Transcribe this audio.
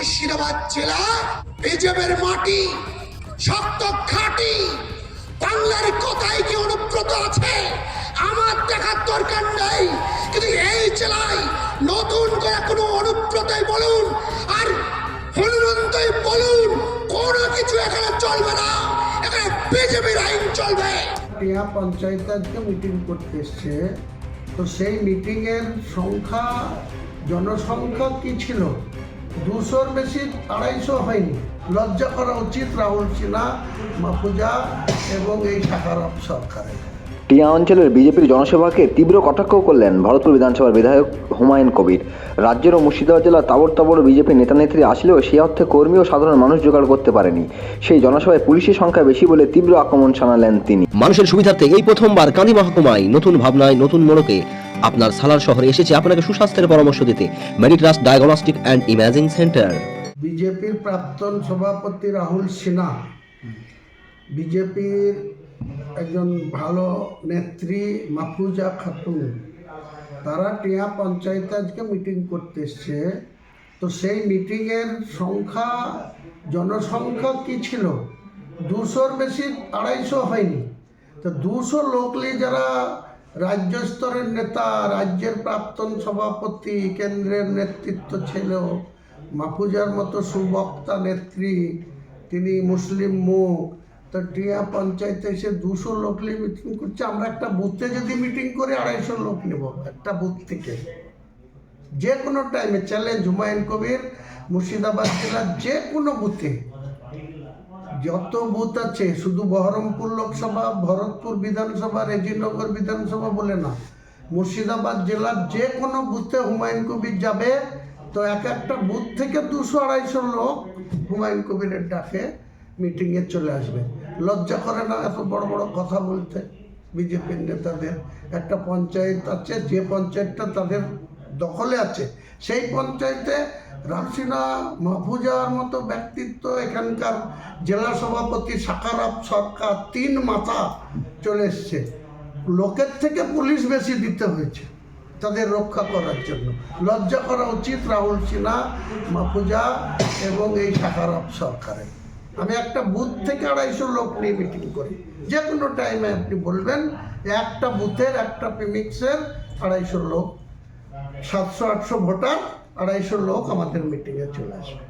মুর্শিদাবাদ জেলা, বিজেপির মাটি, শক্ত খাঁটি। বাংলার কথায় কি অনুব্রত আছে? আমার দেখার দরকার নেই। কিন্তু এই জেলায় নতুন করে কোনো অনুব্রতই বলুন আর হনুমন্তই বলুন, কোনো কিছু এখানে চলবে না। এখানে বিজেপির আইন চলবে। টিয়া পঞ্চায়েত আজকে মিটিং করতে এসছে, তো সেই মিটিংয়ের সংখ্যা, জনসংখ্যা কি ছিল? দুশোর বেশি আড়াইশো হয়নি। লজ্জা করা উচিত রাহুল সিনহা মাফুজা এবং এই শাখারফ সরকারের। টিয়া অঞ্চলের বিজেপির জনসভাকে তীব্র কটাক্ষ করলেন ভরতপুর বিধানসভার বিধায়ক হুমায়ুন কবির। রাজ্যের ও মুর্শিদাবাদ জেলার তাবড় তাবড় বিজেপি নেতানেত্রী আসলেও সে অর্থে কর্মী ও সাধারণ মানুষ জোগাড় করতে পারেনি। সেই জনসভায় পুলিশের সংখ্যা বেশি বলে তীব্র আক্রমণ শানালেন তিনি। মানুষের সুবিধার্থে এই প্রথমবার কাঁদি মহকুমায় নতুন ভাবনায় নতুন মোড়কে আপনার সালার শহরে এসেছে আপনাকে সুস্বাস্থ্যের পরামর্শ দিতে। Meditrust diagnostic and imaging centre. বিজেপির প্রাক্তন সভাপতি রাহুল সিনহা, বিজেপির একজন ভালো নেত্রী মাফুজা খাতুন, তারা টিয়া পঞ্চায়েতে আজকে মিটিং করতে এসছে। তো সেই মিটিংয়ের সংখ্যা, জনসংখ্যা কি ছিল? দুশোর বেশি, আড়াইশো হয়নি। তো দুশো লোকলি যারা রাজ্য স্তরের নেতা, রাজ্যের প্রাক্তন সভাপতি, কেন্দ্রের নেতৃত্ব ছিল মাফুজার মতো সুবক্তা নেত্রী, তিনি মুসলিম মুখ। তো টিয়া পঞ্চায়েতে এসে দুশো লোক নিয়ে মিটিং করছে। আমরা একটা বুথে যদি মিটিং করি, আড়াইশো লোক নেব একটা বুথ থেকে। যে কোনো টাইমে চ্যালেঞ্জ হুমায়ুন কবির মুর্শিদাবাদ জেলার যে কোনো বুথে যত বুথ আছে, শুধু বহরমপুর লোকসভা, ভরতপুর বিধানসভা, রেজিনগর বিধানসভা বলে না, মুর্শিদাবাদ জেলার যে কোনো বুথে হুমায়ুন কবির যাবে, তো এক একটা বুথ থেকে দুশো আড়াইশো লোক হুমায়ুন কবিরের ডাকে মিটিংয়ে চলে আসবে। লজ্জা করে না এত বড় বড় কথা বলতে? বিজেপির নেতাদের একটা পঞ্চায়েত আছে, যে পঞ্চায়েতটা তাদের দখলে আছে। সেই পঞ্চায়েতে রামসিনা মাহফুজার মতো ব্যক্তিত্ব এখানকার জেলা সভাপতি সাকারাপ সরকার তিন মাথা চলে এসছে। লোকের থেকে পুলিশ বেশি দিতে হয়েছে তাদের রক্ষা করার জন্য। লজ্জা করা উচিত রাহুল সিনহা মাহফুজা এবং এই সাকারাপ সরকারের। আমি একটা বুথ থেকে আড়াইশো লোক নিয়ে মিটিং করি। যে কোনো টাইমে আপনি বলবেন, একটা বুথের, একটা প্রিমিক্সের আড়াইশো লোক। সাতশো আটশো ভোটার আড়াইশো লোক আমাদের মিটিংয়ে চলে আসবে।